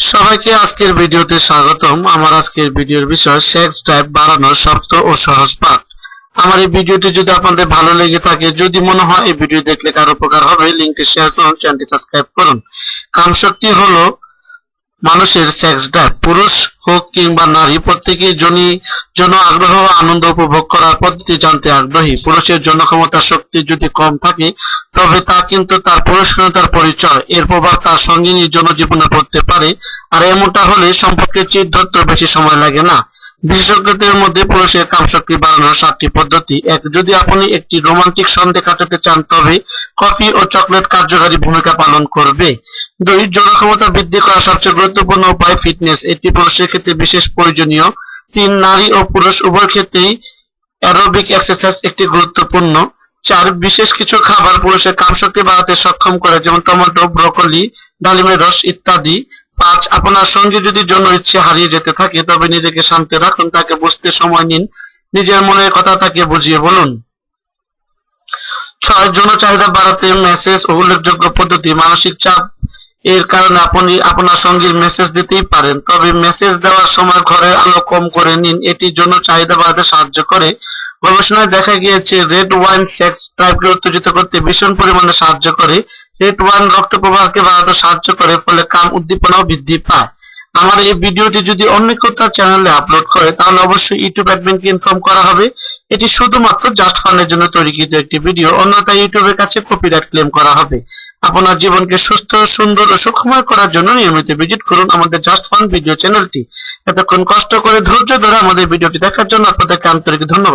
সবাইকে আজকের ভিডিওতে স্বাগতম। আমার আজকের ভিডিওর বিষয় সেক্স ড্রাইভ বাড়ানোর শক্ত ও সহজ পাঠ। আমার এই ভিডিওটি যদি আপনাদের ভালো লেগে থাকে, যদি মনে হয় এই ভিডিও দেখলে কারও উপকার হবে, লিঙ্কটি শেয়ার করুন, চ্যানেলটি সাবস্ক্রাইব করুন। কাম শক্তি হলো মানুষের সেক্স ড্রাইভ পুরুষ হোক কিংবা নারী প্রত্যেকের জনি জন্য আগ্রহ আনন্দ উপভোগ করার পদ্ধতি জানতে আগ্রহী। পুরুষের জন্য ক্ষমতা শক্তি যদি কম থাকে, তবে তা কিন্তু তার পুরস্কৃতার পরিচয়। এর প্রভাব তার সঙ্গিনী জনজীবনে পড়তে পারে। আর এমনটা হলে সম্পর্কে চির ধরতে বেশি সময় লাগে না। বিশেষজ্ঞদের মধ্যে পুরুষের কামশক্তি বাড়ানোর সাতটি পদ্ধতি। এক, যদি আপনি একটি রোমান্টিক সন্ধে কাটাতে চান, তবে কফি ও চকলেট কার্যকারী ভূমিকা পালন করবে। দুই যৌন ক্ষমতা বৃদ্ধি করা সবচেয়ে গুরুত্বপূর্ণ উপায় ফিটনেস। এটি পুরুষের ক্ষেত্রে বিশেষ প্রয়োজনীয়। তিন, নারী ও পুরুষ উভয় ক্ষেত্রেই অ্যারোবিক এক্সারসাইজ একটি গুরুত্বপূর্ণ। চার, বিশেষ কিছু খাবার পুরুষের কামশক্তি বাড়াতে সক্ষম করে, যেমন টমেটো, ব্রকলি, ডালিমের রস ইত্যাদি। পাঁচ, আপনার সঙ্গে যদি যৌন ইচ্ছে হারিয়ে যেতে থাকে, তবে নিজেকে শান্তি রাখুন, তাকে বুঝতে সময় নিন, নিজের মনের কথা তাকে বুঝিয়ে বলুন। ছয় যৌন চাহিদা বাড়াতে মেসেজ ও উল্লেখযোগ্য পদ্ধতি, মানসিক চাপ এর কারণে আপনি আপনার সঙ্গীর মেসেজ দিতেই পারেন, তবে মেসেজ দেওয়ার সময় ঘরের আলো কম করে নিন, এটি জন্য চাহিদা বাড়াতে সাহায্য করে। গবেষণায় দেখা গিয়েছে রেড ওয়াইন সেক্স ড্রাইভকে উত্তেজিত করতে ভীষণ পরিমাণে সাহায্য করে। রেড ওয়াইন রক্ত প্রবাহকে বাড়াতে সাহায্য করে, ফলে কাম উদ্দীপনাও বৃদ্ধি পায়। আমার এই ভিডিওটি যদি অন্য তার চ্যানেলে আপলোড করে, তাহলে অবশ্যই ইউটিউব অ্যাডমিনকে ইনফর্ম করা হবে। এটি শুধুমাত্র জাস্ট ফানের জন্য তৈরিকৃত একটি ভিডিও অন্যথায় ইউটিউবের কাছে কপিরাইট ক্লেম করা হবে। আপনার জীবনকে সুস্থ, সুন্দর ও সুখময় করার জন্য নিয়মিত ভিজিট করুন আমাদের জাস্ট ফান ভিডিও চ্যানেলটি এতক্ষণ কষ্ট করে ধৈর্য ধরে আমাদের ভিডিওটি দেখার জন্য আপনাদেরকে আন্তরিক ধন্যবাদ।